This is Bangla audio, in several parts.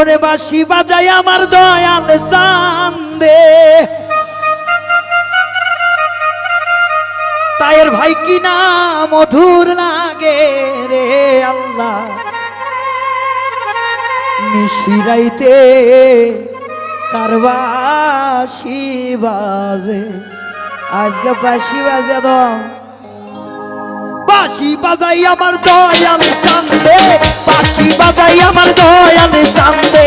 ওরে বাসি বাজাই আমার দয়াল চান্দে তায়ের ভাই কি না মধুর লাগে রে আল্লাহ। নিশিরাইতে কারবাসি বাজে। আজকে বাসি বাজে দাও বাসি বাজাই আমার দয়াল চান্দে বাসি বাজাই আমার দয়াল চান্দে।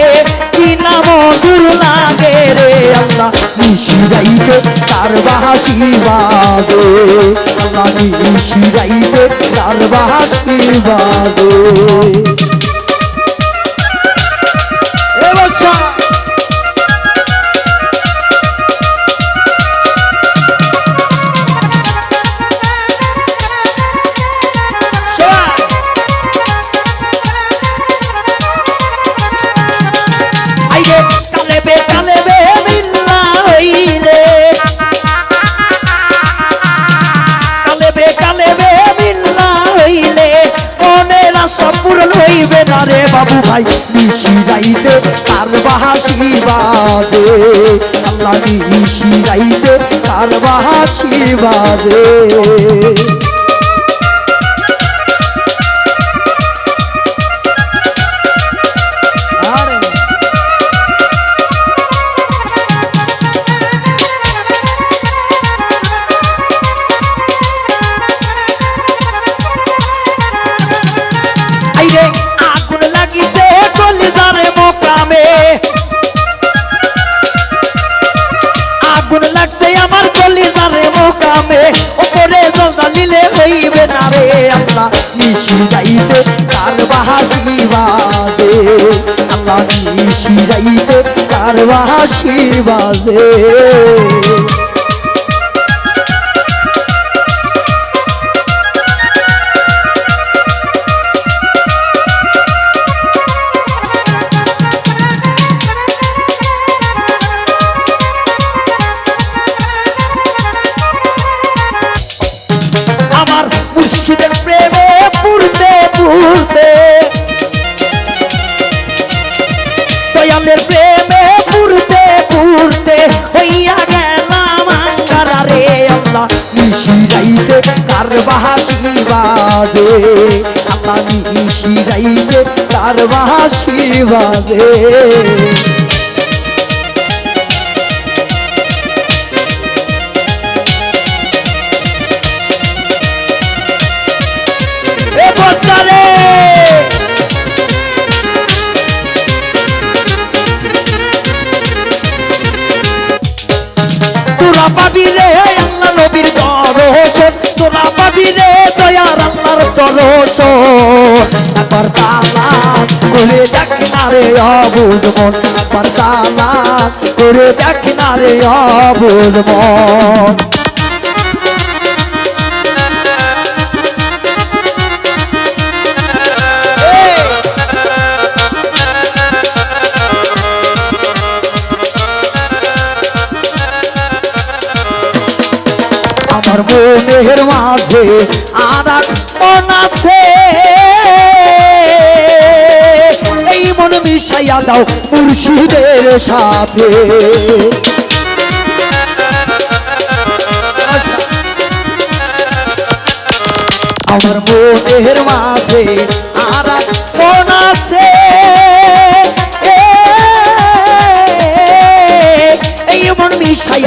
কি না মধুর লাগে রে আল্লাহ, নিশিরাইতে তার বাহাসি বাজে। আল্লাহ, নিশিরাইতে তার বাহাসি বাজে। এ বাবু ভাই নিশিরাইতে তার বাহাসি বাজে আল্লাহ নিশিরাইতে তার বাহাসি বাজে জ্বালিলে হইবে না রে আল্লাহ নিশিরাইতে তার বাহাসি বাজে আল্লাহ নিশিরাইতে তার বাহাসি তার বাহাসি বাজে আল্লাহ নিশিরাইতে তার বাহাসি তোরা পাবি রে। রে দয়ার আল্লাহর দরশন একবার তালা করে দেখ না রে অবুজ মন। একবার তালা করে দেখ না রে অবুজ মন। মনের মাঝে আর মন আছে। এই মন মিশাইয়া দাও মুর্শিদের সাথে। আমার মনের মাঝে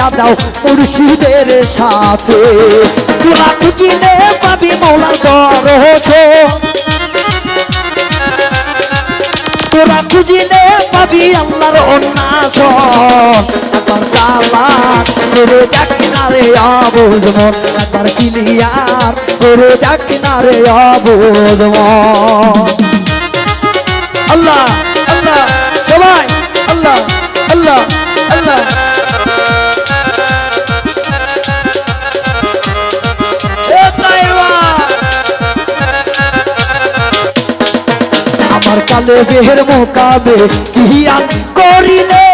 মিশাইয়া দাও মুর্শিদের সাথে। তোরা খুঁজিলে পাবি মৌলার দরশন তোরা খুঁজিলে পাবি আল্লাহর অন্যাসন। একবার তালাক করে দেখ না রে অবুধ মন। একবার ক্লিয়ার করে দেখ না রে মন। আমার কালে বেহের মোকাবে কিয়ান করিলে?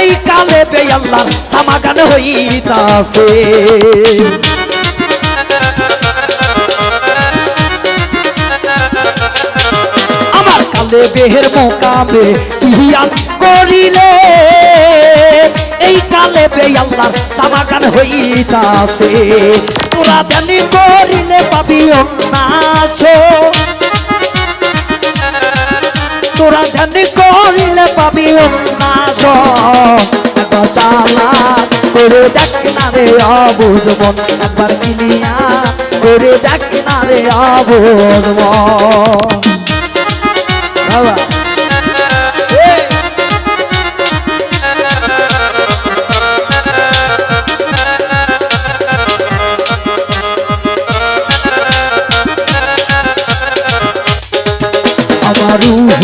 এই কালে বে আল্লাহর সমাগান হইতাছে। আমার কালে বেহের মোকামে ইহিয়ান করিলে? এই কালে বে আল্লাহ সামাগান হইতাছে। তোরা জানি করিলে পাবি অন্যাস তোরা ধানি করিলে পাবি দেখ না রে অবুধ মন। একবার করে দেখ না রে অবুধ মন। বাবা।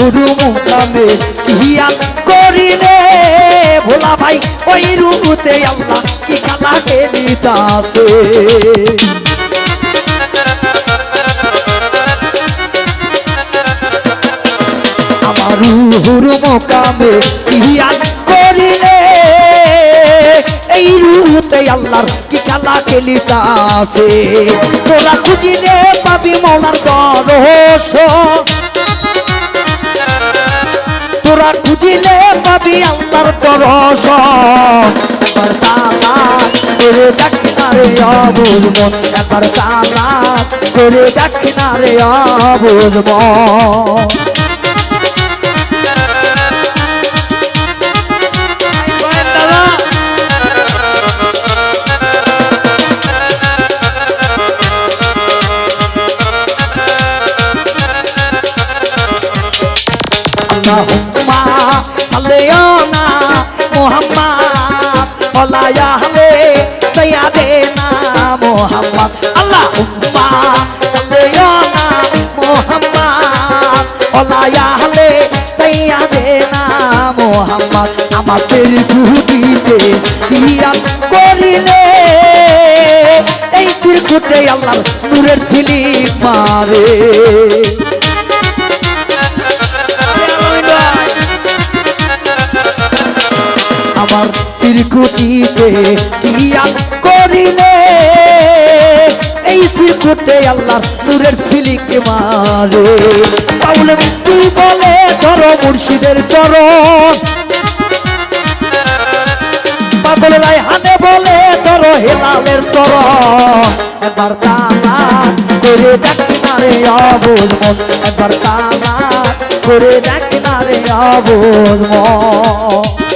আমার হুরু মুকামে হিয়ান করিলে ভোলা ভাই, ওই রূপতে আল্লাহ কি খেলা খেলিতাছে আমার হুরু মুকামে হিয়ান করিলে এই রূপতে আল্লাহর কি খেলা খেলিতাছে তোরা খুঁজিলে পাবি মৌলার দরস তোরা খুঁজিলে পাবি আল্লাহর দরস একবার তালাক করে দেখ না রে অবুধ একবার তালাক করে দেখ না রে আল্লাহুম্মা সাল্লিয়ানা মুহাম্মদ ওয়ালা আহলে সাইয়্যিদিনা মুহাম্মদ। আল্লাহুম্মা সাল্লিয়ানা মুহাম্মদ ওয়ালা আহলে সাইয়্যিদিনা মুহাম্মদ। আমাদের ছুটিতে দিয়াম করিলে এই তিরকুটে আল্লাহর নূরের ফিলিপ মারে আমার তিরকুটিতে দিয়াম করিলে। এই তিরকুটে আল্লাহর নূরের ফিলিক মারে। তাহলে তুই বলে, ধরো মুর্শিদের চরণ। পাগল হানে বলে, ধরো হেলালের চরণ। একবার তালা করে দেখ না রে অবুধ মন করে দেখ না রে অবুধ মন।